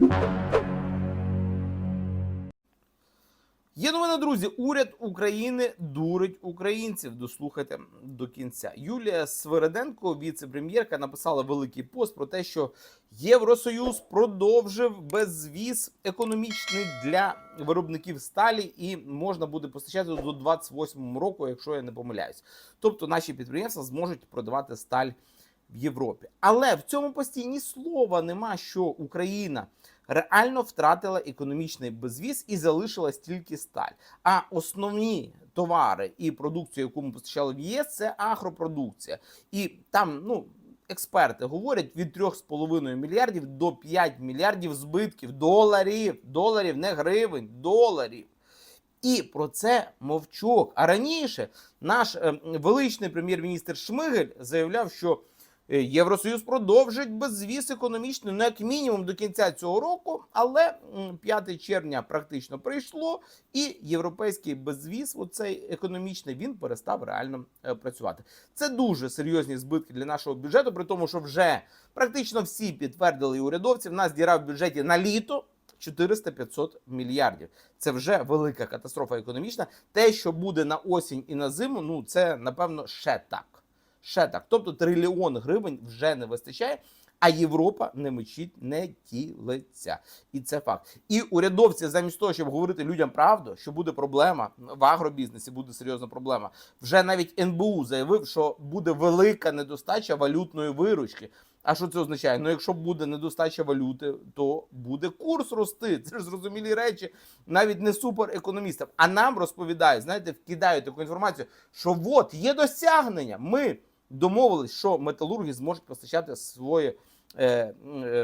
Є новина, друзі. Уряд України дурить українців. Дослухайте до кінця. Юлія Свириденко, віце-прем'єрка, написала великий пост про те, що Євросоюз продовжив безвіз економічний для виробників сталі, і можна буде постачати до 28 року, якщо я не помиляюсь. Тобто наші підприємства зможуть продавати сталь в Європі. Але в цьому пості ні слова нема, що Україна реально втратила економічний безвіз і залишилась тільки сталь. А основні товари і продукцію, яку ми постачали в ЄС, це агропродукція. І там, ну. Експерти говорять від 3,5 мільярдів до 5 мільярдів збитків доларів, доларів, не гривень, доларів. І про це мовчок. А раніше наш е, величний прем'єр-міністр Шмигель заявляв, що Євросоюз продовжить безвіз економічно, ну як мінімум до кінця цього року, але 5 червня практично прийшло, і європейський безвіз, оцей економічний, він перестав реально е, працювати. Це дуже серйозні збитки для нашого бюджету, при тому, що вже практично всі підтвердили урядовці. В нас діра в бюджеті на літо 400-500 мільярдів. Це вже велика катастрофа економічна. Те, що буде на осінь і на зиму, ну це напевно ще так. Ще так. Тобто трильйон гривень вже не вистачає. А Європа не мечить, не тілиться. І це факт. І урядовці, замість того, щоб говорити людям правду, що буде проблема в агробізнесі, буде серйозна проблема. Вже навіть НБУ заявив, що буде велика недостача валютної виручки. А що це означає? Ну, якщо буде недостача валюти, то буде курс рости. Це ж зрозумілі речі, навіть не суперекономістам. А нам розповідають, знаєте, вкидають таку інформацію, що от є досягнення. Ми домовились, що металурги зможуть постачати свої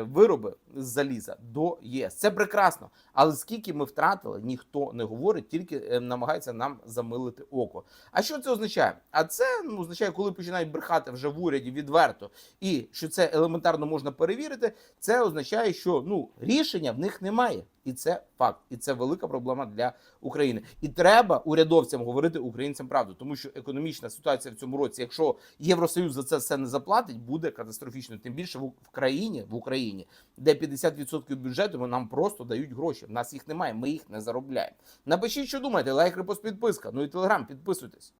вироби з заліза до ЄС. Це прекрасно. Але скільки ми втратили, ніхто не говорить, тільки е, намагається нам замилити око. А що це означає? А це ну, означає, коли починають брехати вже в уряді відверто, і що це елементарно можна перевірити. Це означає, що ну рішення в них немає. І це факт, і це велика проблема для України. І треба урядовцям говорити українцям правду, тому що економічна ситуація в цьому році, якщо Євросоюз за це все не заплатить, буде катастрофічною. Тим більше в країні, в Україні, де 50% бюджету нам просто дають гроші. В нас їх немає, ми їх не заробляємо. Напишіть, що думаєте, лайк, репост, підписка. Ну і телеграм, підписуйтесь.